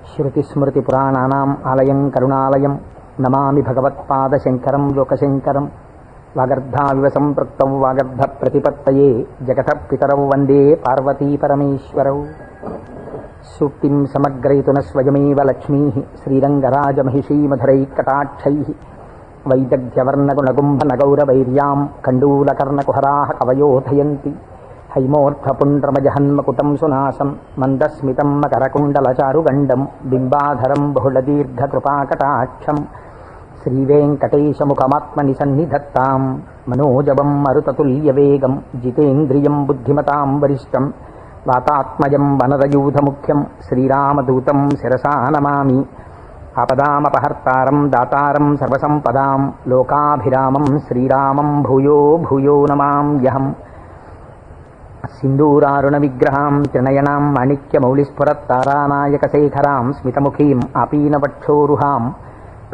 శృతిస్మృతిపురాణానాम् ఆలయం కరుణాలయం నమామి భగవత్పాదశంకరం లోకశంకరం వాగర్ధావివ సంపృక్తౌ వాగర్ధ ప్రతిపత్తయే జగత పితరౌ వందే పార్వతీ పరమేశ్వరౌ సూక్తిం సమగ్రయితున స్వయమేవ లక్ష్మీ శ్రీరంగరాజమహిషీమధురై కటాక్షై వైదగ్ధ్యవర్ణగుణగుంభనగౌరవైర్యాం కండూలకర్ణకుహరా కవయోధయంతి హైమోర్థపుండ్రమజహన్మకుటం సునాసం మందస్మితం మకరకుండలచారుగండం బింబాధరం బహుళదీర్ఘకృపాకటాక్షం శ్రీవేంకటేశముఖమాత్మని సన్నిధత్తాం మనోజవం మరుతతుల్యవేగం జితేంద్రియం బుద్ధిమతాం వరిష్టం వాతాత్మజం వనరయూధముఖ్యం శ్రీరామదూతం శిరసా నమామి ఆపదామపహర్తారం దాతారం సర్వసంపదాం లోకాభిరామం శ్రీరామం భూయో భూయో నమామ్యహం సింధూరారుణ విగ్రహాం త్రినయనాం మాణిక్యమౌళిస్ఫురత్తారానాయకశేఖరాం స్మితముఖీం ఆపీనవక్షోరుహాం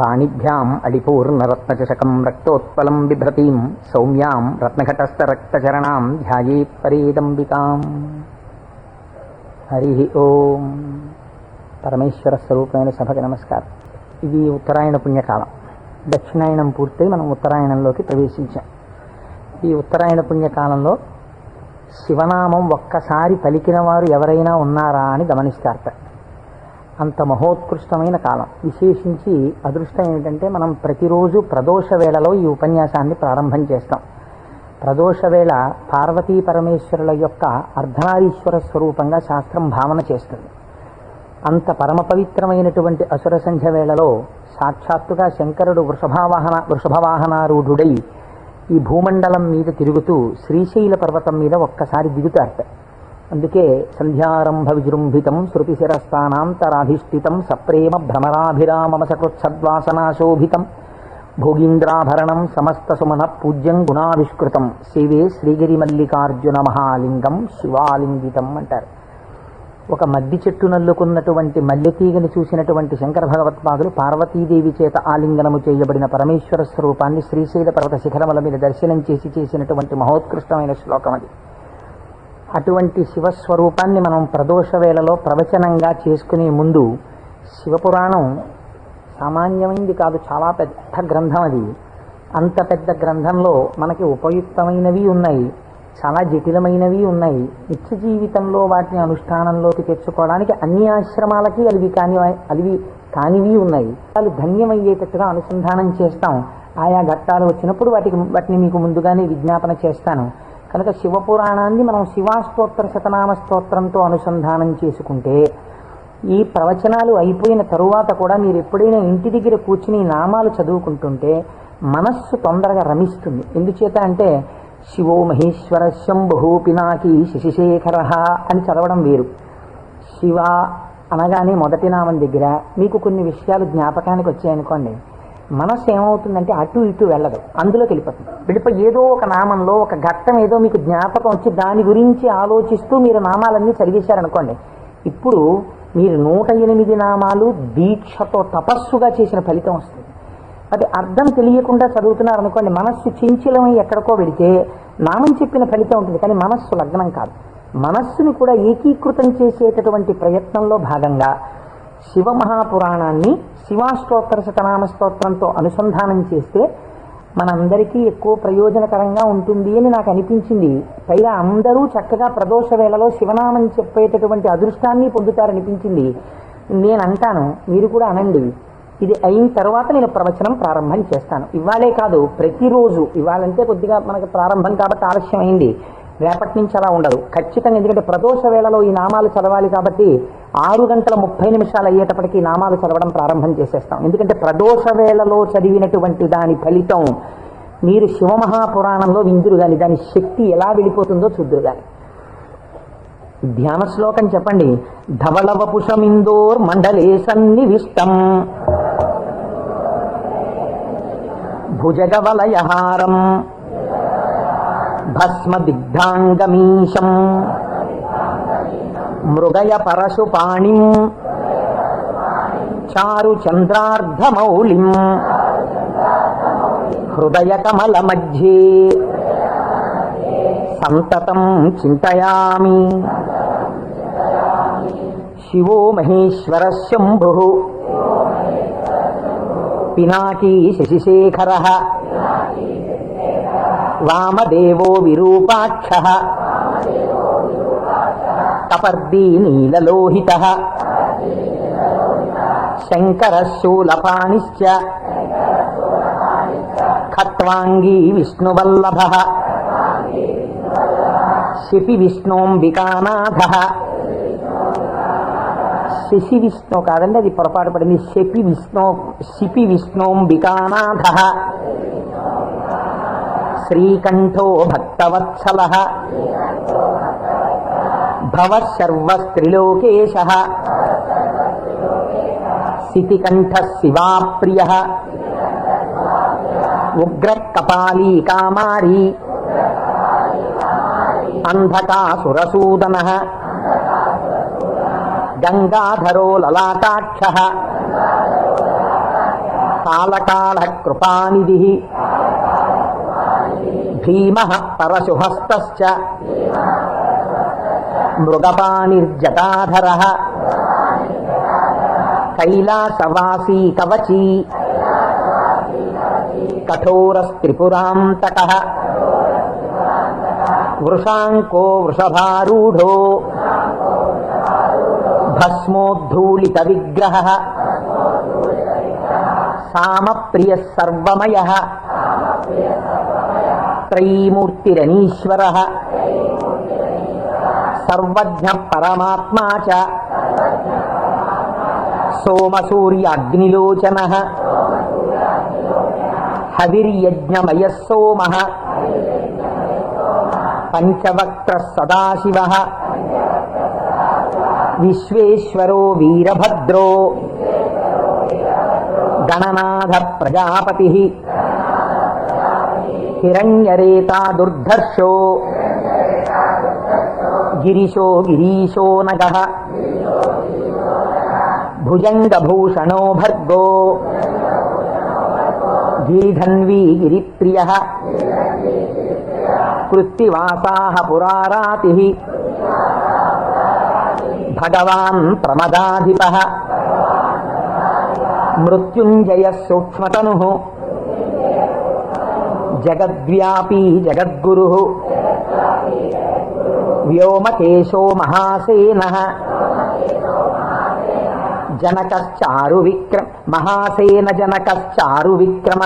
పాణిభ్యాం అడిపూర్ణరత్నచషకం రక్తోత్పలం బిభ్రతీం సౌమ్యాం రత్నఘటస్థరక్తచరణాం ధ్యాయేత్ పరేదంబికాం హరి ఓం పరమేశ్వర స్వరూపమైన సభకి నమస్కారం। ఇది ఉత్తరాయణ పుణ్యకాలం। దక్షిణాయనం పూర్తయి మనం ఉత్తరాయణంలోకి ప్రవేశించాం। ఈ ఉత్తరాయణ పుణ్యకాలంలో శివనామం ఒక్కసారి పలికిన వారు ఎవరైనా ఉన్నారా అని గమనిస్తారట అంత మహోత్కృష్టమైన కాలం. విశేషించి అదృష్టం ఏమిటంటే మనం ప్రతిరోజు ప్రదోష వేళలో ఈ ఉపన్యాసాన్ని ప్రారంభం చేస్తాం. ప్రదోష వేళ పార్వతీ పరమేశ్వరుల యొక్క అర్ధనారీశ్వర స్వరూపంగా శాస్త్రం భావన చేస్తుంది. అంత పరమ పవిత్రమైనటువంటి అసుర సంధ్య వేళలో సాక్షాత్తుగా శంకరుడు వృషభావాహన వృషభవాహనారూఢుడై ఈ భూమండలం మీద తిరుగుతూ శ్రీశైల పర్వతం మీద ఒక్కసారి దిగుతారట అందుకే సంధ్యారంభ విజృంభితం శృతిశిరస్థానాంతరాధిష్ఠితం సప్రేమ భ్రమరాభిరామమసకృత్సద్వాసనాశోభితం భోగీంద్రాభరణం సమస్త సుమన పూజ్యం గుణావిష్కృతం. శివే శ్రీగిరి మల్లికార్జున మహాలింగం శివాలింగితం అంటారు. ఒక మద్ది చెట్టు నల్లుకున్నటువంటి మల్లెతీగని చూసినటువంటి శంకర భగవత్పాదులు పార్వతీదేవి చేత ఆలింగనము చేయబడిన పరమేశ్వర స్వరూపాన్ని శ్రీశైల పర్వత శిఖరముల మీద దర్శనం చేసి చేసినటువంటి మహోత్కృష్టమైన శ్లోకం అది. అటువంటి శివస్వరూపాన్ని మనం ప్రదోష వేళలో ప్రవచనంగా చేసుకునే ముందు శివపురాణం సామాన్యమైంది కాదు చాలా పెద్ద గ్రంథం అది. అంత పెద్ద గ్రంథంలో మనకి ఉపయుక్తమైనవి ఉన్నాయి. చాలా జటిలమైనవి ఉన్నాయి. నిత్య జీవితంలో వాటిని అనుష్ఠానంలోకి తెచ్చుకోవడానికి అన్ని ఆశ్రమాలకి అలివి కాని అలివి కానివి ఉన్నాయి. వాళ్ళు ధన్యమయ్యేటట్టుగా అనుసంధానం చేస్తాం. ఆయా ఘట్టాలు వచ్చినప్పుడు వాటికి వాటిని మీకు ముందుగానే విజ్ఞాపన చేస్తాను. కనుక శివపురాణాన్ని మనం శివాస్తోత్ర శతనామ స్తోత్రంతో అనుసంధానం చేసుకుంటే ఈ ప్రవచనాలు అయిపోయిన తరువాత కూడా మీరు ఎప్పుడైనా ఇంటి దగ్గర కూర్చుని ఈ నామాలు చదువుకుంటుంటే మనస్సు తొందరగా రమిస్తుంది. ఎందుచేత అంటే శివో మహేశ్వర శంభు పినాకి శశిశేఖర అని చదవడం వేరు. శివ అనగానే మొదటి నామం దగ్గర మీకు కొన్ని విషయాలు జ్ఞాపకానికి వచ్చాయనుకోండి. మనస్సు ఏమవుతుందంటే అటు ఇటు వెళ్ళదు. అందులోకి వెళ్ళిపోతుంది. వెళ్ళిపోయి ఏదో ఒక నామంలో ఒక ఘట్టం ఏదో మీకు జ్ఞాపకం వచ్చి దాని గురించి ఆలోచిస్తూ మీరు నామాలన్నీ చదివేశారనుకోండి. ఇప్పుడు మీరు నూట ఎనిమిది నామాలు దీక్షతో తపస్సుగా చేసిన ఫలితం వస్తుంది. అది అర్థం తెలియకుండా చదువుతున్నారు అనుకోండి మనస్సు చించలమై ఎక్కడికో వెళితే నామం చెప్పిన ఫలితం ఉంటుంది కానీ మనస్సు లగ్నం కాదు. మనస్సుని కూడా ఏకీకృతం చేసేటటువంటి ప్రయత్నంలో భాగంగా శివ మహాపురాణాన్ని శివాష్టోత్తర శతనామ స్తోత్రంతో అనుసంధానం చేస్తే మనందరికీ ఎక్కువ ప్రయోజనకరంగా ఉంటుంది అని నాకు అనిపించింది. పైగా అందరూ చక్కగా ప్రదోష వేళలో శివనామం చెప్పేటటువంటి అదృష్టాన్ని పొందుతారనిపించింది. నేను అంటాను మీరు కూడా అనండి. ఇది అయిన తర్వాత నేను ప్రవచనం ప్రారంభం చేస్తాను. ఇవాళే కాదు ప్రతిరోజు ఇవాళంటే కొద్దిగా మనకు ప్రారంభం కాబట్టి ఆలస్యం అయింది. రేపటి నుంచి అలా ఉండదు. ఖచ్చితంగా ఎందుకంటే ప్రదోష వేళలో ఈ నామాలు చదవాలి కాబట్టి ఆరు గంటల ముప్పై నిమిషాలు అయ్యేటప్పటికి ఈ నామాలు చదవడం ప్రారంభం చేసేస్తాం. ఎందుకంటే ప్రదోష వేళలో చదివినటువంటి దాని ఫలితం మీరు శివమహాపురాణంలో విందురు కానీ దాని శక్తి ఎలా వెళ్ళిపోతుందో చూద్దురు కానీ ధ్యాన శ్లోకం చెప్పండి. ధవళవపుషమిందోర్ మండలే సన్నివిష్టం. భుజగవలయహారం భస్మదిగ్ధాంగమీశం మృగయ పరశుపాణిం చారు చంద్రార్ధమౌళిం హృదయ కమల మధ్యే సంతతం చింతయామి శివో మహేశ్వర శంభు పినాకీ శశిశేఖర వామదేవో విరూపాక్ష కపర్దీ నీలలోహిత శంకరశూలపాణిశ్చ ఖట్వాంగీ విష్ణువల్లభ శిపి విష్ణోంబికానాథ శశి విష్ణు కాదండి అది పొరపాటు పడింది. శపి విష్ణు శిపి విష్ణోంబికానాథ. శ్రీకంఠో భక్తవత్సల. భవసర్వస్త్రిలోకేశ శితికంఠ శివాప్రియ. ఉగ్రకపాలీ కామారీ. అంధకాసురసూదన. గంగాధరో లలాటాక్ష కాళకాళ కృపానిధి భీమ పరశుహస్త మృగపాణిర్జటాధర. కైలాసవాసీ కవచీ కఠోరస్త్రిపురాంతక. వృషాంకో వృషభారూఢో. భస్మోద్ధూళిత విగ్రహ సామప్రియ సర్వమయ త్రైమూర్తిరనీశ్వర సర్వజ్ఞ పరమాత్మా చ సోమసూర్యాగ్నిలోచన హవిర్యజ్ఞమయ సోమ పంచవక్త్ర సదాశివ విశ్వేశ్వరో వీరభద్రో. గణనాథ ప్రజాపతి. హిరణ్యరేతా దుర్ధర్షో. గిరిశో గిరీశో నగ. భుజంగభూషణో భర్గో. గిరిధన్వీ గిరిప్రియ. కృత్తివాసా పురారాతి. భగవాన్ ప్రమదాధిప మృత్యుంజయ సూక్ష్మతను జగద్వ్యాపీ జగద్గురు వ్యోమకేశో మహాసేన జనకశ్చారు విక్రమ మహాసేన జనకశ్చారు విక్రమ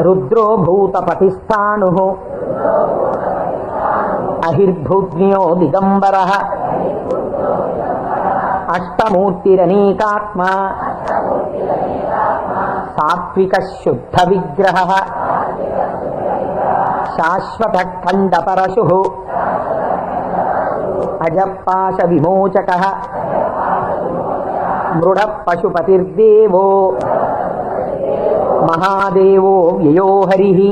రుద్రో భూతపతిస్థాణు అహిర్భూజ్ఞో దిగంబర అష్టమూర్తిరనేకాత్మా సాత్విక శుద్ధ విగ్రహ శాశ్వత ఖండపరశు అజపాశ విమోచక మృఢ పశుపతిర్దేవో మహాదేవో వ్యయోహరి హరి.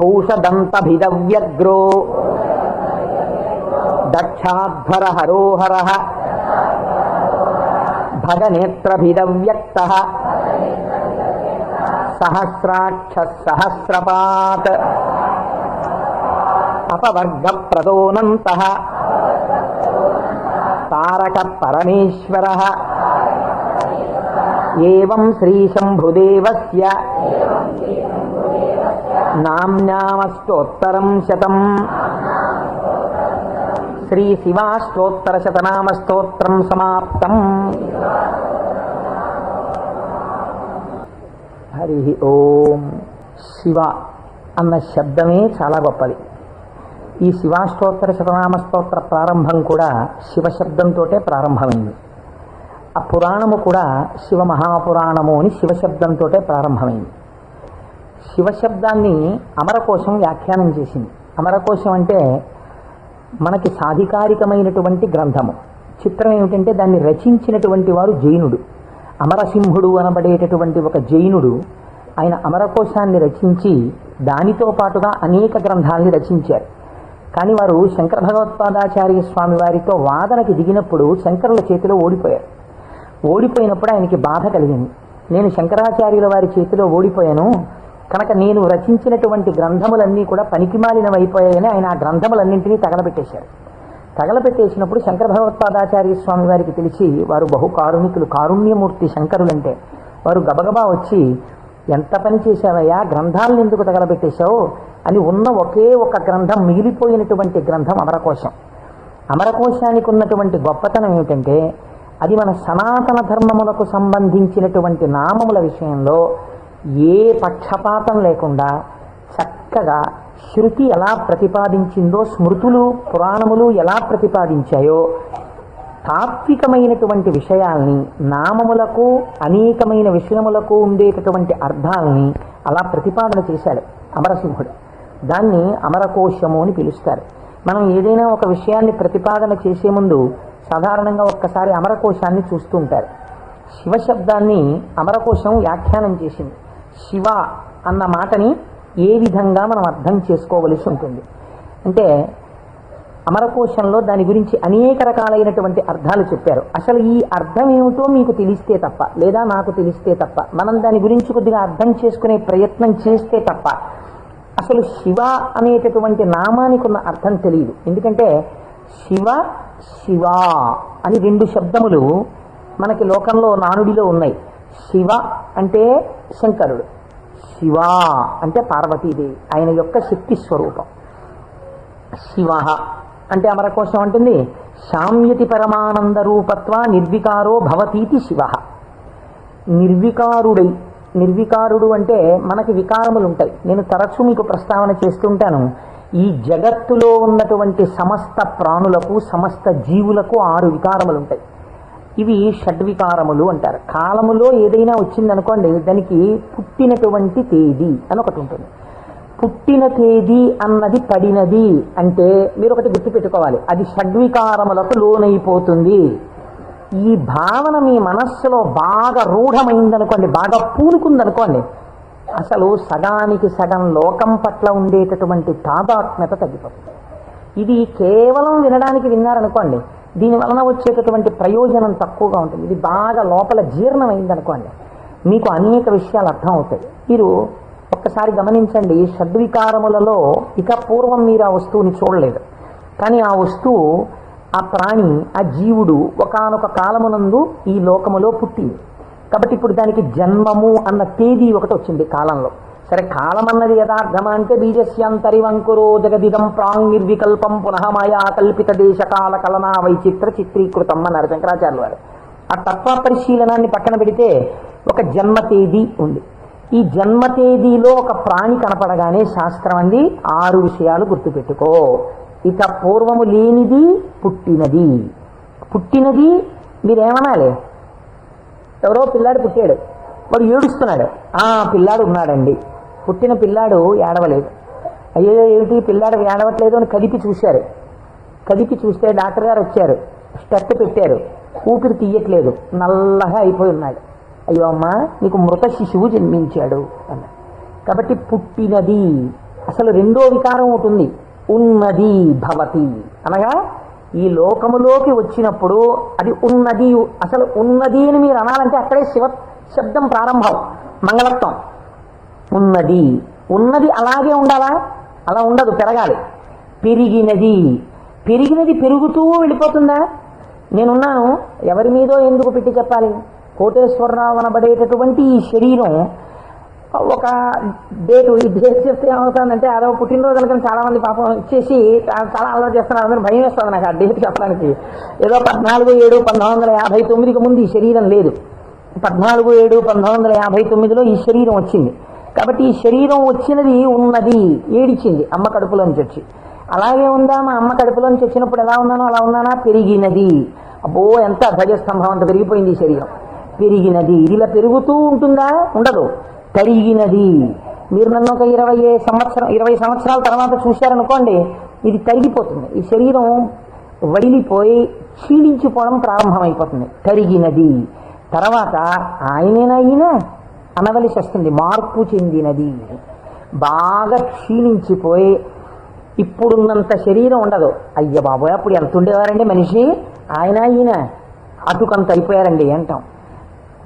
పూషదంతభిదవ్యగ్రో దక్షాధ్వర హరోహర భగనేత్రభిదవ్యక్త. సహస్రాక్ష సహస్రపాత్ అపవర్గ ప్రదోనంత తారక పరమేశ్వర ఏం శ్రీశంభుదేవస్య. నామ్నామస్తోత్తరం శతం. శ్రీ శివాష్టోత్తర సమాప్తం. హరి ఓం. శివ అన్న శబ్దమే చాలా గొప్పది. ఈ శివాష్టోత్తర శతనామస్తోత్ర ప్రారంభం కూడా శివశబ్దంతో ప్రారంభమైంది. ఆ పురాణము కూడా శివ మహాపురాణము అని శివశబ్దంతో ప్రారంభమైంది. శివశబ్దాన్ని అమరకోశం వ్యాఖ్యానం చేసింది. అమరకోశం అంటే మనకి సాధికారికమైనటువంటి గ్రంథము. చిత్రం ఏమిటంటే దాన్ని రచించినటువంటి వారు జైనుడు. అమరసింహుడు అనబడేటటువంటి ఒక జైనుడు ఆయన అమరకోశాన్ని రచించి దానితో పాటుగా అనేక గ్రంథాలని రచించారు. కానీ వారు శంకర భగవత్పాదాచార్య స్వామి వారితో వాదనకి దిగినప్పుడు శంకరుల చేతిలో ఓడిపోయారు. ఓడిపోయినప్పుడు ఆయనకి బాధ కలిగింది. నేను శంకరాచార్యుల వారి చేతిలో ఓడిపోయాను కనుక నేను రచించినటువంటి గ్రంథములన్నీ కూడా పనికిమాలినవైపోయాయని ఆయన ఆ గ్రంథములన్నింటినీ తగలబెట్టేశారు. తగలబెట్టేసినప్పుడు శంకర భగవత్పాదాచార్య స్వామి వారికి తెలిసి వారు బహు కారుణికులు కారుణ్యమూర్తి శంకరులంటే వారు గబగబా వచ్చి ఎంత పని చేశావయ్యా? గ్రంథాలను ఎందుకు తగలబెట్టేశావు? అని ఉన్న ఒకే ఒక గ్రంథం మిగిలిపోయినటువంటి గ్రంథం అమరకోశం. అమరకోశానికి ఉన్నటువంటి గొప్పతనం ఏమిటంటే అది మన సనాతన ధర్మములకు సంబంధించినటువంటి నామముల విషయంలో ఏ పక్షపాతం లేకుండా చక్కగా శృతి ఎలా ప్రతిపాదించిందో స్మృతులు పురాణములు ఎలా ప్రతిపాదించాయో తాత్వికమైనటువంటి విషయాల్ని నామములకు అనేకమైన విషయములకు ఉండేటటువంటి అర్థాలని అలా ప్రతిపాదన చేశాడు అమరసింహుడు. దాన్ని అమరకోశము అని పిలుస్తారు. మనం ఏదైనా ఒక విషయాన్ని ప్రతిపాదన చేసే ముందు సాధారణంగా ఒక్కసారి అమరకోశాన్ని చూస్తూ ఉంటారు. శివశబ్దాన్ని అమరకోశం వ్యాఖ్యానం చేసింది. శివ అన్న మాటని ఏ విధంగా మనం అర్థం చేసుకోవలసి ఉంటుంది? అంటే అమరకోశంలో దాని గురించి అనేక రకాలైనటువంటి అర్థాలు చెప్పారు. అసలు ఈ అర్థం ఏమిటో మీకు తెలిస్తే తప్ప లేదా నాకు తెలిస్తే తప్ప మనం దాని గురించి కొద్దిగా అర్థం చేసుకునే ప్రయత్నం చేస్తే తప్ప అసలు శివ అనేటటువంటి నామానికి ఉన్న అర్థం తెలియదు. ఎందుకంటే శివ శివ అని రెండు శబ్దములు మనకి లోకంలో నానుడిలో ఉన్నాయి. శివ అంటే శంకరుడు. శివ అంటే పార్వతీదేవి. ఆయన యొక్క శక్తి స్వరూపం. శివ అంటే అమరకోశం అంటుంది. శామ్యతి పరమానంద రూపత్వ నిర్వికారో భవతీతి శివ. నిర్వికారుడై నిర్వికారుడు అంటే మనకి వికారములు ఉంటాయి నేను తరచూ మీకు ప్రస్తావన చేస్తుంటాను. ఈ జగత్తులో ఉన్నటువంటి సమస్త ప్రాణులకు సమస్త జీవులకు ఆరు వికారములు ఉంటాయి ఇవి షడ్వికారములు అంటారు. కాలములో ఏదైనా వచ్చిందనుకోండి దానికి పుట్టినటువంటి తేదీ అని ఒకటి ఉంటుంది. పుట్టిన తేదీ అన్నది పడినది అంటే మీరు ఒకటి గుర్తుపెట్టుకోవాలి అది షడ్వికారములకు లోనైపోతుంది. ఈ భావన మీ మనస్సులో బాగా రూఢమైందనుకోండి బాగా పూనుకుందనుకోండి అసలు సగానికి సగం లోకం పట్ల ఉండేటటువంటి తాదాత్మ్యత తగ్గిపోతుంది. ఇది కేవలం వినడానికి విన్నారనుకోండి దీని వలన వచ్చేటటువంటి ప్రయోజనం తక్కువగా ఉంటుంది. ఇది బాగా లోపల జీర్ణమైందనుకోండి మీకు అనేక విషయాలు అర్థం అవుతాయి మీరు ఒక్కసారి గమనించండి షడ్వికారములలో ఇక పూర్వం మీరు ఆ వస్తువుని చూడలేదు. కానీ ఆ వస్తువు ఆ ప్రాణి ఆ జీవుడు ఒకానొక కాలమునందు ఈ లోకములో పుట్టింది. కాబట్టి ఇప్పుడు దానికి జన్మము అన్న తేదీ ఒకటి వచ్చింది కాలంలో. సరే కాలం అన్నది యథార్థమా అంటే బీజస్యంతరివంకురో జగదిదం ప్రాంగ్ నిర్వికల్పం పునః మాయా కల్పిత దేశకాల కలనా వైచిత్ర చిత్రీకృతం అన్నారు శంకరాచార్యులు వారు. ఆ తత్వ పరిశీలనాన్ని పక్కన పెడితే ఒక జన్మ తేదీ ఉంది. ఈ జన్మ తేదీలో ఒక ప్రాణి కనపడగానే శాస్త్రం అంది ఆరు విషయాలు గుర్తుపెట్టుకో. ఇక పూర్వము లేనిది పుట్టినది. పుట్టినది మీరేమనాలి? ఎవరో పిల్లాడు పుట్టాడు. వాడు ఏడుస్తున్నాడు. ఆ పిల్లాడు ఉన్నాడండి. పుట్టిన పిల్లాడు ఏడవలేదు. అయ్యో ఏమిటి? పిల్లాడు ఏడవట్లేదు అని కదిపి చూశారు. కదిపి చూస్తే డాక్టర్ గారు వచ్చారు. స్టెప్ పెట్టారు. ఊపిరి తీయట్లేదు. నల్లగా అయిపోయి ఉన్నాడు. అయ్యో అమ్మా నీకు మృత శిశువు జన్మించాడు అన్నాడు. కాబట్టి పుట్టినది అసలు రెండో వికారం ఉంటుంది ఉన్నది భవతి. అనగా ఈ లోకములోకి వచ్చినప్పుడు అది ఉన్నది. అసలు ఉన్నది అని మీరు అనాలంటే అక్కడే శివ శబ్దం ప్రారంభం. మంగళత్వం. ఉన్నది. ఉన్నది అలాగే ఉండాలా? అలా ఉండదు పెరగాలి. పెరిగినది. పెరిగినది పెరుగుతూ వెళ్ళిపోతుందా? నేనున్నాను ఎవరి మీదో ఎందుకు పెట్టి చెప్పాలి? కోటేశ్వరరావు అనబడేటటువంటి ఈ శరీరం ఒక డేటు ఈ డేట్ చెప్తే ఏమవుతుందంటే అదో పుట్టినరోజు అనుకుని చాలామంది పాపం ఇచ్చేసి చాలా అలవాటు చేస్తున్నారు. అందరూ భయం వేస్తుంది నాకు ఆ డేట్ చెప్పడానికి. ఏదో పద్నాలుగు ఏడు పంతొమ్మిది వందల యాభై తొమ్మిదికి ముందు ఈ శరీరం లేదు. పద్నాలుగు ఏడు పంతొమ్మిది వందల యాభై తొమ్మిదిలో ఈ శరీరం వచ్చింది. కాబట్టి ఈ శరీరం వచ్చినది ఉన్నది ఏడిచింది అమ్మ కడుపులోంచి వచ్చి. అలాగే ఉందా? మా అమ్మ కడుపులోంచి వచ్చినప్పుడు ఎలా ఉన్నానో అలా ఉన్నానా? పెరిగినది. అబ్బో ఎంత ధ్వజస్తంభం అంత పెరిగిపోయింది ఈ శరీరం. పెరిగినది. ఇదిలా పెరుగుతూ ఉంటుందా? ఉండదు. తరిగినది. మీరు నన్ను ఒక ఇరవై సంవత్సరం ఇరవై సంవత్సరాల తర్వాత చూశారనుకోండి ఇది తరిగిపోతుంది. ఈ శరీరం వడిలిపోయి క్షీణించిపోవడం ప్రారంభమైపోతుంది. తరిగినది. తర్వాత ఆయనేనా ఈయన? అనవలసి వస్తుంది. మార్పు చెందినది. బాగా క్షీణించిపోయి ఇప్పుడున్నంత శరీరం ఉండదు. అయ్య బాబోయ్ అప్పుడు ఎంత ఉండేవారండి మనిషి? ఆయన ఈయన. అటుకంత అయిపోయారండి అంటాం.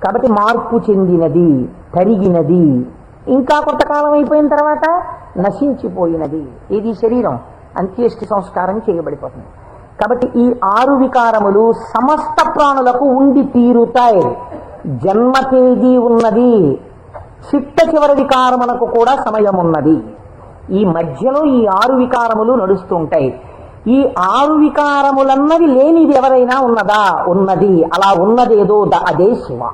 కాబట్టి మార్పు చెందినది తరిగినది ఇంకా కొంతకాలం అయిపోయిన తర్వాత నశించిపోయినది. ఇది శరీరం. అంత్యేష్టి సంస్కారం చేయబడిపోతుంది. కాబట్టి ఈ ఆరు వికారములు సమస్త ప్రాణులకు ఉండి తీరుతాయి. జన్మ తేదీ ఉన్నది చిట్ట చివరి వికారమునకు కూడా సమయం ఉన్నది ఈ మధ్యలో ఈ ఆరు వికారములు నడుస్తుంటాయి. ఈ ఆరు వికారములన్నది లేనిది ఎవరైనా ఉన్నదా? ఉన్నది. అలా ఉన్నదేదో ద- అదే శివ.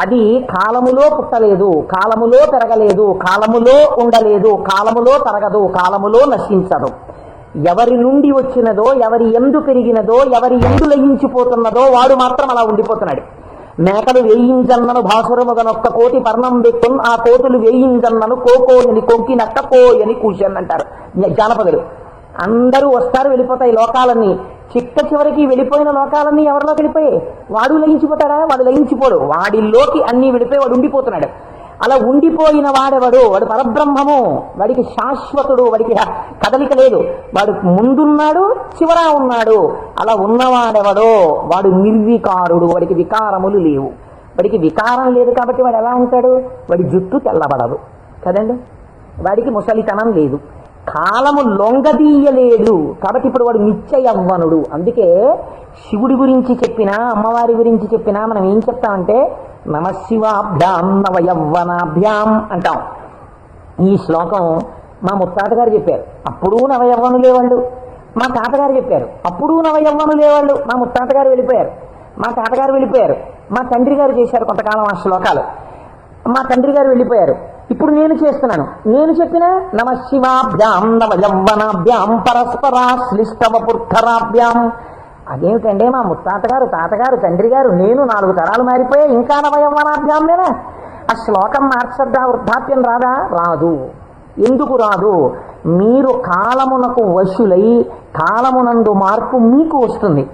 అది కాలములో పుట్టలేదు కాలములో పెరగలేదు కాలములో ఉండలేదు కాలములో తరగదు కాలములో నశించదు. ఎవరి నుండి వచ్చినదో ఎవరి ఎందు పెరిగినదో ఎవరి ఎందు లయించిపోతున్నదో వాడు మాత్రం అలా ఉండిపోతున్నాడు. మేకలు వేయించన్నను భాసురముగనొక్క కోటి పర్ణం వెక్కున్ ఆ కోతులు వేయించన్నను కోకోయని కొంకి నట్టకోయని కూర్చొని అంటారు జానపదులు. అందరూ వస్తారు వెళ్ళిపోతాయి లోకాలన్నీ. చిట్ట చివరికి వెళ్ళిపోయిన లోకాలన్నీ ఎవరిలోకి వెళ్ళిపోయాయి? వాడు లయించిపోతాడా? వాడు లయించిపోడు. వాడిలోకి అన్ని వెళ్ళిపోయి వాడు ఉండిపోతున్నాడు. అలా ఉండిపోయిన వాడెవడు? వాడు పరబ్రహ్మము. వాడికి శాశ్వతుడు వాడికి కదలిక లేదు. వాడు ముందున్నాడు చివర ఉన్నాడు. అలా ఉన్నవాడెవడో? వాడు నిర్వికారుడు వాడికి వికారములు లేవు. వాడికి వికారం లేదు కాబట్టి వాడు ఎలా ఉంటాడు? వాడి జుట్టు తెల్లబడదు. కదండి? వాడికి ముసలితనం లేదు. కాలము లొంగదీయలేదు కాబట్టి ఇప్పుడు వాడు నిత్యయవ్వనుడు అందుకే శివుడి గురించి చెప్పినా అమ్మవారి గురించి చెప్పినా మనం ఏం చెప్తామంటే నమశివాభ్యాం నవయవ్వనాభ్యాం అంటాం. ఈ శ్లోకం మా ముత్తాతగారు చెప్పారు. అప్పుడు నవయవ్వనులే వాళ్ళు మా తాతగారు చెప్పారు. అప్పుడు నవయవ్వనులే వాళ్ళు మా ముత్తాతగారు వెళ్ళిపోయారు. మా తాతగారు వెళ్ళిపోయారు. మా తండ్రి గారు చేశారు కొంతకాలం ఆ శ్లోకాలు. మా తండ్రి గారు వెళ్ళిపోయారు. ఇప్పుడు నేను చేస్తున్నాను. నేను చెప్పిన నమ శివాభ్యాం నవ యవ్వనాభ్యాం పరస్పరాశ్లిష్టవ అదేమిటండి మా ముత్తాతగారు తాతగారు తండ్రి గారు నేను నాలుగు తరాలు మారిపోయా ఇంకా నవ యవ్వనాభ్యాం ఆ శ్లోకం మార్చద్దా వృద్ధాప్యం రాదా? రాదు. ఎందుకు రాదు? మీరు కాలమునకు వశులై కాలమునందు మార్పు మీకు వస్తుంది.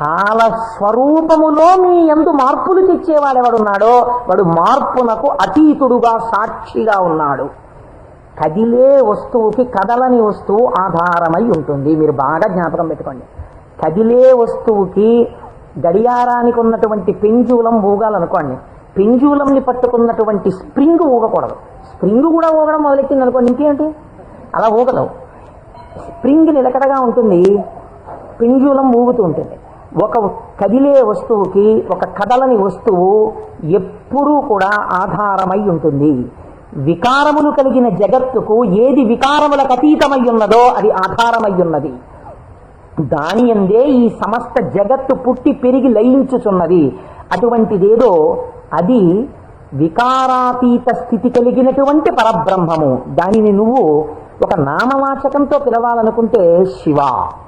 కాల స్వరూపములో మీ ఎందు మార్పులు తెచ్చేవాడెవడున్నాడో వాడు మార్పునకు అతీతుడుగా సాక్షిగా ఉన్నాడు. కదిలే వస్తువుకి కదలని వస్తువు ఆధారమై ఉంటుంది. మీరు బాగా జ్ఞాపకం పెట్టుకోండి. కదిలే వస్తువుకి గడియారానికి ఉన్నటువంటి పెంజూలం ఊగాలనుకోండి. పెంజూలంని పట్టుకున్నటువంటి స్ప్రింగ్ ఊగకూడదు. స్ప్రింగ్ కూడా ఊగడం మొదలెట్టింది అనుకోండి ఇంకేంటి? అలా ఊగదు. స్ప్రింగ్ నిలకడగా ఉంటుంది పెంజూలం ఊగుతూ ఉంటుంది. ఒక కదిలే వస్తువుకి ఒక కదలని వస్తువు ఎప్పుడూ కూడా ఆధారమై ఉంటుంది. వికారములు కలిగిన జగత్తుకు ఏది వికారములకు అతీతమై ఉన్నదో అది ఆధారమై ఉన్నది. దాని ఎందే ఈ సమస్త జగత్తు పుట్టి పెరిగి లయించుచున్నది. అటువంటిదేదో అది వికారాతీత స్థితి కలిగినటువంటి పరబ్రహ్మము. దానిని నువ్వు ఒక నామవాచకంతో పిలవాలనుకుంటే శివ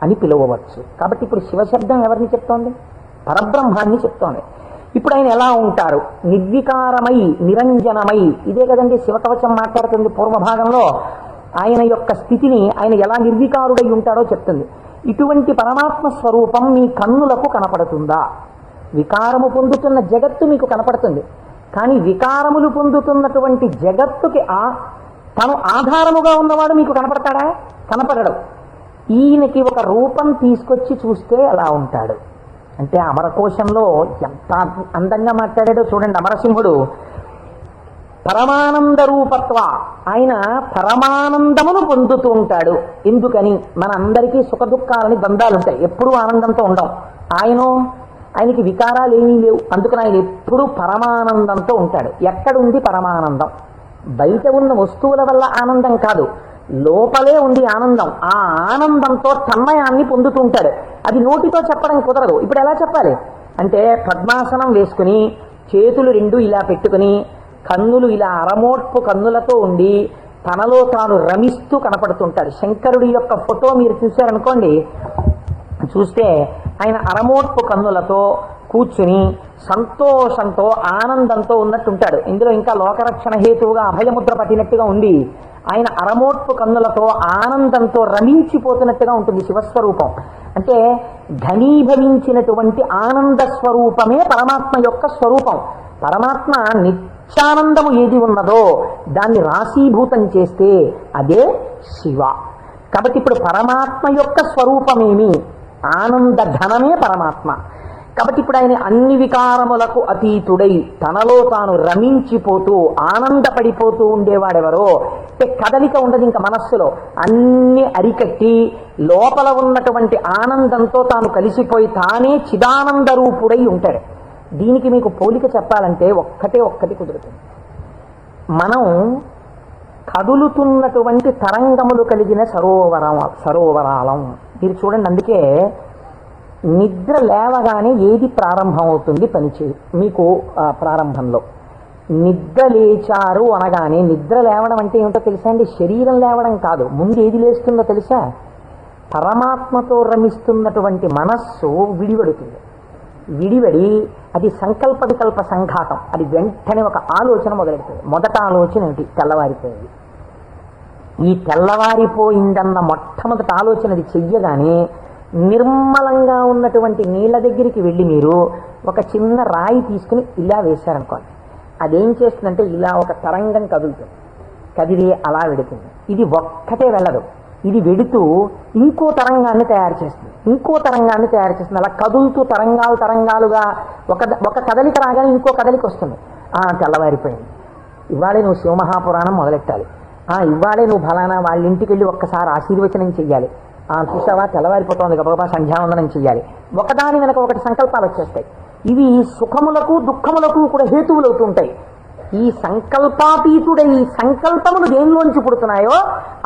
అని పిలవవచ్చు. కాబట్టి ఇప్పుడు శివ శబ్దం ఎవరిని చెప్తోంది? పరబ్రహ్మాన్ని చెప్తోంది. ఇప్పుడు ఆయన ఎలా ఉంటారు? నిర్వికారమై నిరంజనమై. ఇదే కదండి శివకవచం మాట్లాడుతుంది పూర్వభాగంలో. ఆయన యొక్క స్థితిని ఆయన ఎలా నిర్వికారుడై ఉంటాడో చెప్తుంది. ఇటువంటి పరమాత్మ స్వరూపం మీ కన్నులకు కనపడుతుందా? వికారము పొందుతున్న జగత్తు మీకు కనపడుతుంది. కానీ వికారములు పొందుతున్నటువంటి జగత్తుకి ఆ తను ఆధారముగా ఉన్నవాడు మీకు కనపడతాడా? కనపడడు. ఈయనకి ఒక రూపం తీసుకొచ్చి చూస్తే అలా ఉంటాడు. అంటే అమరకోశంలో ఎంత అందంగా మాట్లాడాడో చూడండి అమరసింహుడు. పరమానంద రూపత్వ ఆయన పరమానందమును పొందుతూ ఉంటాడు. ఎందుకని? మన అందరికీ సుఖ దుఃఖాలని బంధాలు ఉంటాయి ఎప్పుడూ ఆనందంతో ఉండం. ఆయన ఆయనకి వికారాలు ఏమీ లేవు. అందుకని ఆయన ఎప్పుడూ పరమానందంతో ఉంటాడు. ఎక్కడుంది పరమానందం? బయట ఉన్న వస్తువుల వల్ల ఆనందం కాదు. లోపలే ఉంది ఆనందం. ఆ ఆనందంతో తన్మయాన్ని పొందుతూ ఉంటాడు. అది నోటితో చెప్పడం కుదరదు. ఇప్పుడు ఎలా చెప్పాలి? అంటే పద్మాసనం వేసుకుని చేతులు రెండు ఇలా పెట్టుకుని కన్నులు ఇలా అరమోట్పు కన్నులతో ఉండి తనలో తాను రమిస్తూ కనపడుతుంటాడు. శంకరుడి యొక్క ఫోటో మీరు చూశారనుకోండి చూస్తే ఆయన అరమోట్పు కన్నులతో కూర్చుని సంతోషంతో ఆనందంతో ఉన్నట్టుంటాడు. ఇందులో ఇంకా లోకరక్షణ హేతువుగా అభయముద్ర పట్టినట్టుగా ఉండి ఆయన అరమోట్పు కన్నులతో ఆనందంతో రమించిపోతున్నట్టుగా ఉంటుంది శివస్వరూపం. అంటే ఘనీభవించినటువంటి ఆనంద స్వరూపమే పరమాత్మ యొక్క స్వరూపం. పరమాత్మ నిత్యానందము ఏది ఉన్నదో దాన్ని రాశీభూతం చేస్తే అదే శివ. కాబట్టి ఇప్పుడు పరమాత్మ యొక్క స్వరూపమేమి? ఆనంద ఘనమే పరమాత్మ. కాబట్టి ఇప్పుడు ఆయన అన్ని వికారములకు అతీతుడై తనలో తాను రమించిపోతూ ఆనందపడిపోతూ ఉండేవాడెవరో? అంటే కదలిక ఉండదు ఇంకా మనస్సులో. అన్ని అరికట్టి లోపల ఉన్నటువంటి ఆనందంతో తాను కలిసిపోయి తానే చిదానంద రూపుడై ఉంటాడు. దీనికి మీకు పోలిక చెప్పాలంటే ఒక్కటే ఒక్కటి కుదురుతుంది. మనం కదులుతున్నటువంటి తరంగములు కలిగిన సరోవరం సరోవరాలం. మీరు చూడండి అందుకే నిద్ర లేవగానే ఏది ప్రారంభమవుతుంది? పనిచే మీకు ప్రారంభంలో. నిద్ర లేచారు అనగానే నిద్ర లేవడం అంటే ఏమిటో తెలుసా అండి? శరీరం లేవడం కాదు. ముందు ఏది లేస్తుందో తెలుసా? పరమాత్మతో రమిస్తున్నటువంటి మనస్సు విడివడుతుంది. విడివడి అది సంకల్ప వికల్ప సంఘాతం. అది వెంటనే ఒక ఆలోచన మొదలెడుతుంది. మొదట ఆలోచన ఏమిటి? తెల్లవారిపోయింది. ఈ తెల్లవారిపోయిందన్న మొట్టమొదటి ఆలోచన అది చెయ్యగానే నిర్మలంగా ఉన్నటువంటి నీళ్ళ దగ్గరికి వెళ్ళి మీరు ఒక చిన్న రాయి తీసుకుని ఇలా వేశారనుకోండి. అదేం చేస్తుందంటే ఇలా ఒక తరంగం కదులుతుంది. కదిలి అలా వెడుతుంది. ఇది ఒక్కటే వెళ్ళదు. ఇది వెడుతూ ఇంకో తరంగాన్ని తయారు చేస్తుంది. ఇంకో తరంగాన్ని తయారు చేస్తుంది. అలా కదులుతూ తరంగాలు తరంగాలుగా ఒక ఒక కదలిక రాగానే ఇంకో కదలిక వస్తుంది. ఆ తెల్లవారిపోయింది. ఇవాళే నువ్వు శివమహాపురాణం మొదలెట్టాలి. ఆ ఇవాళే నువ్వు ఫలానా వాళ్ళ ఇంటికి వెళ్ళి ఒక్కసారి ఆశీర్వచనం చెయ్యాలి. ఆ చూసావా? తెల్లవారిపోతుంది గబగబా సంధ్యావందనం చెయ్యాలి. ఒకదాని వెనక ఒకటి సంకల్పాలు వచ్చేస్తాయి. ఇవి సుఖములకు దుఃఖములకు కూడా హేతువులు అవుతుంటాయి ఈ సంకల్పాతీతుడై ఈ సంకల్పములు దేనిలోంచి పుడుతున్నాయో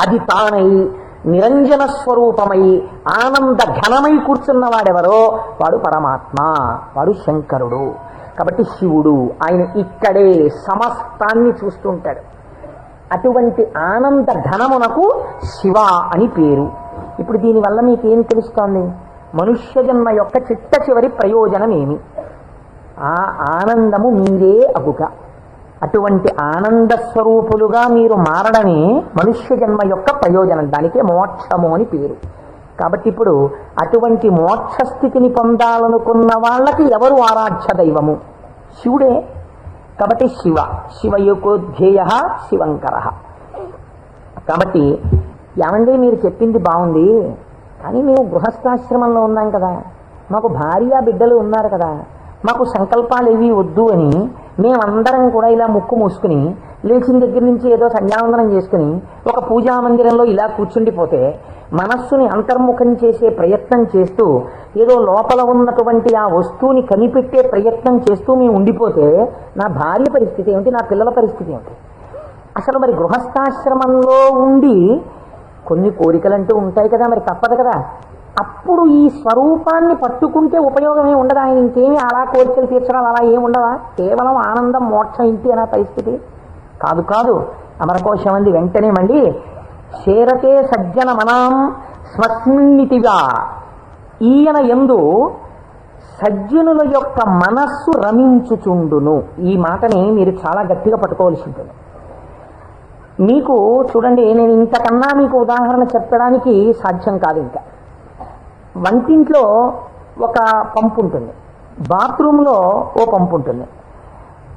అది తానై నిరంజన స్వరూపమై ఆనంద ఘనమై కూర్చున్న వాడెవరో వాడు పరమాత్మ వాడు శంకరుడు. కాబట్టి శివుడు ఆయన ఇక్కడే సమస్తాన్ని చూస్తుంటాడు. అటువంటి ఆనంద ఘనమునకు శివ అని పేరు. ఇప్పుడు దీనివల్ల మీకు ఏం తెలుస్తోంది? మనుష్య జన్మ యొక్క చిట్ట చివరి ప్రయోజనం ఏమి ఆ ఆనందము మీరే అగుక అటువంటి ఆనంద స్వరూపులుగా మీరు మారడమే మనుష్య జన్మ యొక్క ప్రయోజనం. దానికే మోక్షము అని పేరు. కాబట్టి ఇప్పుడు అటువంటి మోక్ష స్థితిని పొందాలనుకున్న వాళ్ళకి ఎవరు ఆరాధ్య దైవము? శివుడే. కాబట్టి శివ. శివయుకోధ్యేయ శివంకర. కాబట్టి ఏమండి మీరు చెప్పింది బాగుంది. కానీ మేము గృహస్థాశ్రమంలో ఉన్నాం కదా. మాకు భార్య బిడ్డలు ఉన్నారు కదా. మాకు సంకల్పాలు ఏవి వద్దు అని మేమందరం కూడా ఇలా ముక్కు మూసుకుని లేచిన దగ్గర నుంచి ఏదో సంధ్యావందనం చేసుకుని ఒక పూజా మందిరంలో ఇలా కూర్చుండిపోతే మనస్సుని అంతర్ముఖం చేసే ప్రయత్నం చేస్తూ ఏదో లోపల ఉన్నటువంటి ఆ వస్తువుని కనిపెట్టే ప్రయత్నం చేస్తూ మేము ఉండిపోతే నా భార్య పరిస్థితి ఏమిటి నా పిల్లల పరిస్థితి ఏమిటి? అసలు మరి గృహస్థాశ్రమంలో ఉండి కొన్ని కోరికలంటూ ఉంటాయి కదా మరి తప్పదు కదా. అప్పుడు ఈ స్వరూపాన్ని పట్టుకుంటే ఉపయోగమే ఉండదు? ఆయన ఇంకేమీ అలా కోరికలు తీర్చడాలు అలా ఏమి ఉండవా కేవలం ఆనందం మోక్షం ఇంటి అనే పరిస్థితి. కాదు కాదు. అమరకోశం అంది వెంటనే మళ్ళీ చేరతే సజ్జన మనాం స్వస్మిన్నితిగా. ఈయన ఎందు సజ్జనుల యొక్క మనస్సు రమించుచుండును. ఈ మాటని మీరు చాలా గట్టిగా పట్టుకోవాల్సి ఉంటుంది. మీకు చూడండి నేను ఇంతకన్నా మీకు ఉదాహరణ చెప్పడానికి సాధ్యం కాదు ఇంకా. వంటింట్లో ఒక పంపు ఉంటుంది. బాత్రూంలో ఓ పంపు ఉంటుంది.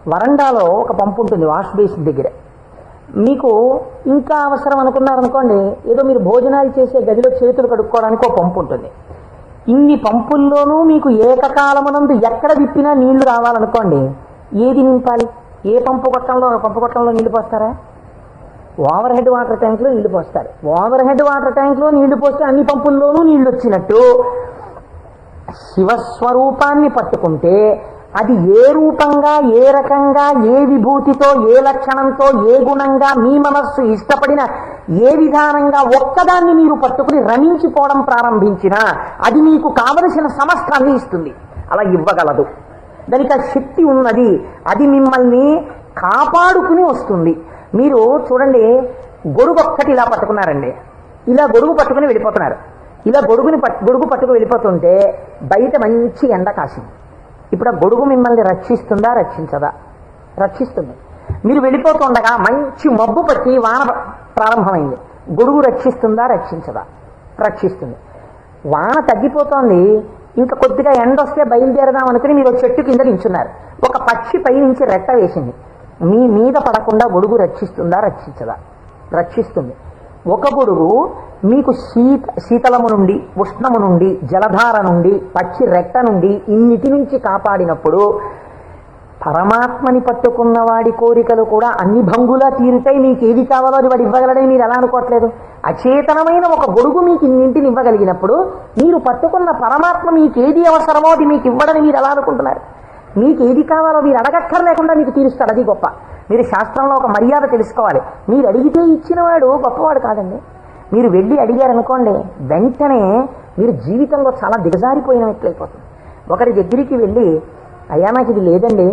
వరండాలో ఒక పంపు ఉంటుంది వాష్ బేసిన్ దగ్గర. మీకు ఇంకా అవసరం అనుకున్నారనుకోండి ఏదో మీరు భోజనాలు చేసే గదిలో చేతులు కడుక్కోవడానికి ఒక పంపు ఉంటుంది. ఇన్ని పంపుల్లోనూ మీకు ఏకకాలమునందు ఎక్కడ విప్పినా నీళ్ళు రావాలనుకోండి ఏది నింపాలి? ఏ పంపు కొట్టంలో పంపు కొట్టంలో నీళ్ళు పోస్తారా? ఓవర్ హెడ్ వాటర్ ట్యాంక్లో నీళ్ళు పోస్తారు. ఓవర్ హెడ్ వాటర్ ట్యాంక్లో నీళ్ళు పోస్తే అన్ని పంపుల్లోనూ నీళ్ళు వచ్చినట్టు. శివస్వరూపాన్ని పట్టుకుంటే అది ఏ రూపంగా ఏ రకంగా ఏ విభూతితో ఏ లక్షణంతో ఏ గుణంగా మీ మనస్సు ఇష్టపడిన ఏ విధానంగా ఒక్కదాన్ని మీరు పట్టుకుని రమించిపోవడం ప్రారంభించినా అది మీకు కావలసిన సమస్తాన్ని ఇస్తుంది. అలా ఇవ్వగలదు. దానికి ఆ శక్తి ఉన్నది. అది మిమ్మల్ని కాపాడుకుని వస్తుంది. మీరు చూడండి గొడుగు ఒక్కటి ఇలా పట్టుకున్నారండి. ఇలా గొడుగు పట్టుకుని వెళ్ళిపోతున్నారు. ఇలా గొడుగుని పట్టు గొడుగు పట్టుకు వెళ్ళిపోతుంటే బయట మంచి ఎండ కాసింది. ఇప్పుడు ఆ గొడుగు మిమ్మల్ని రక్షిస్తుందా రక్షించదా? రక్షిస్తుంది. మీరు వెళ్ళిపోతుండగా మంచి మబ్బు పట్టి వాన ప్రారంభమైంది. గొడుగు రక్షిస్తుందా రక్షించదా? రక్షిస్తుంది. వాన తగ్గిపోతోంది. ఇంకా కొద్దిగా ఎండ వస్తే బయలుదేరదాం అనుకుని మీరు ఒక చెట్టు కింద నించున్నారు. ఒక పక్షి పై నుంచి రెట్ట వేసింది. మీ మీద పడకుండా గొడుగు రక్షిస్తుందా రక్షించదా? రక్షిస్తుంది. ఒక గొడుగు మీకు శీత శీతలము నుండి ఉష్ణము నుండి జలధార నుండి పచ్చి రెట్ట నుండి ఇన్నిటి నుంచి కాపాడినప్పుడు పరమాత్మని పట్టుకున్న వాడి కోరికలు కూడా అన్ని భంగులా తీరుతాయి. మీకు ఏది కావాలో అది వాడు ఇవ్వగలడని మీరు ఎలా అనుకోవట్లేదు? అచేతనమైన ఒక గొడుగు మీకు ఇన్నింటిని ఇవ్వగలిగినప్పుడు మీరు పట్టుకున్న పరమాత్మ మీకు ఏది అవసరమో అది మీకు ఇవ్వడని మీరు ఎలా అనుకుంటున్నారు? మీకు ఏది కావాలో మీరు అడగక్కర్లేకుండా మీకు తీరుస్తాడు. అది గొప్ప. మీరు శాస్త్రంలో ఒక మర్యాద తెలుసుకోవాలి. మీరు అడిగితే ఇచ్చినవాడు గొప్పవాడు కాదండి. మీరు వెళ్ళి అడిగారనుకోండి వెంటనే మీరు జీవితంలో చాలా దిగజారిపోయినట్లయిపోతుంది. ఒకరి దగ్గరికి వెళ్ళి అయ్యా నాకు ఇది లేదండి.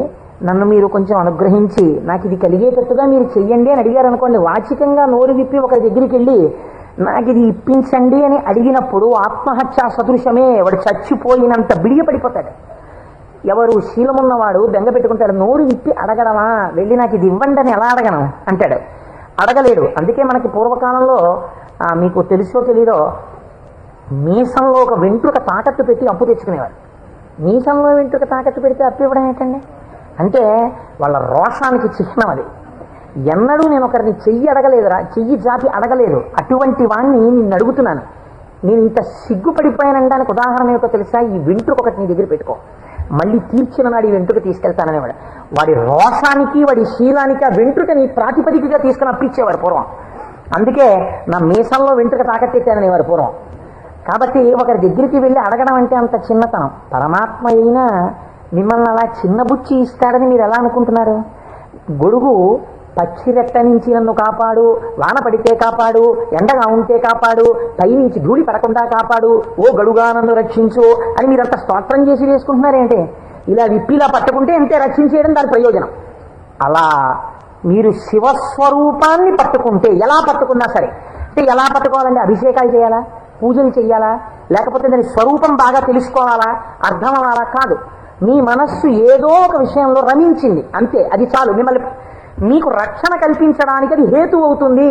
నన్ను మీరు కొంచెం అనుగ్రహించి నాకు ఇది కలిగేటట్టుగా మీరు చెయ్యండి అని అడిగారు అనుకోండి వాచికంగా నోరు విప్పి ఒకరి దగ్గరికి వెళ్ళి నాకు ఇది ఇప్పించండి అని అడిగినప్పుడు ఆత్మహత్యా సదృశమే వాడు చచ్చిపోయినంత బిడియపడిపోతాడు. ఎవరు శీలమున్నవాడు బెంగ పెట్టుకుంటాడు నోరు విప్పి అడగడమా? వెళ్ళి నాకు ఇది ఇవ్వండి అని ఎలా అడగను? అంటాడు. అడగలేడు. అందుకే మనకి పూర్వకాలంలో మీకు తెలుసో తెలీదో మీసంలో ఒక వెంట్రుక తాకట్టు పెట్టి అప్పు తెచ్చుకునేవారు. మీసంలో వెంట్రుక తాకట్టు పెడితే అప్పు ఇవ్వడం ఏంటండి? అంటే వాళ్ళ రోషానికి చిహ్నం అది. ఎన్నడూ నేను ఒకరిని చెయ్యి అడగలేదురా చెయ్యి జాపి అడగలేదు. అటువంటి వాణ్ణి నేను అడుగుతున్నాను. నేను ఇంత సిగ్గుపడిపోయానడానికి ఉదాహరణ ఏమిటో తెలుసా? ఈ వెంట్రుక ఒకటి నీ దగ్గర పెట్టుకో. మళ్ళీ తీర్చిన నాడు ఈ వెంట్రుక తీసుకెళ్తాననేవాడు వాడి. రోషానికి వాడి శీలానికి ఆ వెంట్రుకని ప్రాతిపదికగా తీసుకుని అప్పించేవారు పూర్వం. అందుకే నా మీసంలో వెంట్రుక తాకట్టెట్టాననేవారు పూర్వం. కాబట్టి ఒకరి దగ్గరికి వెళ్ళి అడగడం అంటే అంత చిన్నతనం. పరమాత్మ అయినా మిమ్మల్ని అలా చిన్నబుచ్చి ఇస్తాడని మీరు ఎలా అనుకుంటున్నారు? గొడుగు పచ్చిరెట్ట నుంచి నన్ను కాపాడు వాన పడితే కాపాడు ఎండగా ఉంటే కాపాడు పైనుంచి ధూళి పడకుండా కాపాడు ఓ గడుగా నన్ను రక్షించు అని మీరంతా స్తోత్రం చేసి వేసుకుంటున్నారేంటి ఇలా విప్పిలా పట్టుకుంటే అంతే రక్షించేయడం దాని ప్రయోజనం. అలా మీరు శివస్వరూపాన్ని పట్టుకుంటే ఎలా పట్టుకున్నా సరే అంటే ఎలా పట్టుకోవాలంటే అభిషేకాలు చేయాలా? పూజలు చేయాలా లేకపోతే దాని స్వరూపం బాగా తెలుసుకోవాలా? అర్థం అవ్వాలా కాదు. మీ మనస్సు ఏదో ఒక విషయంలో రమించింది. అంతే. అది చాలు. మిమ్మల్ని మీకు రక్షణ కల్పించడానికి అది హేతు అవుతుంది.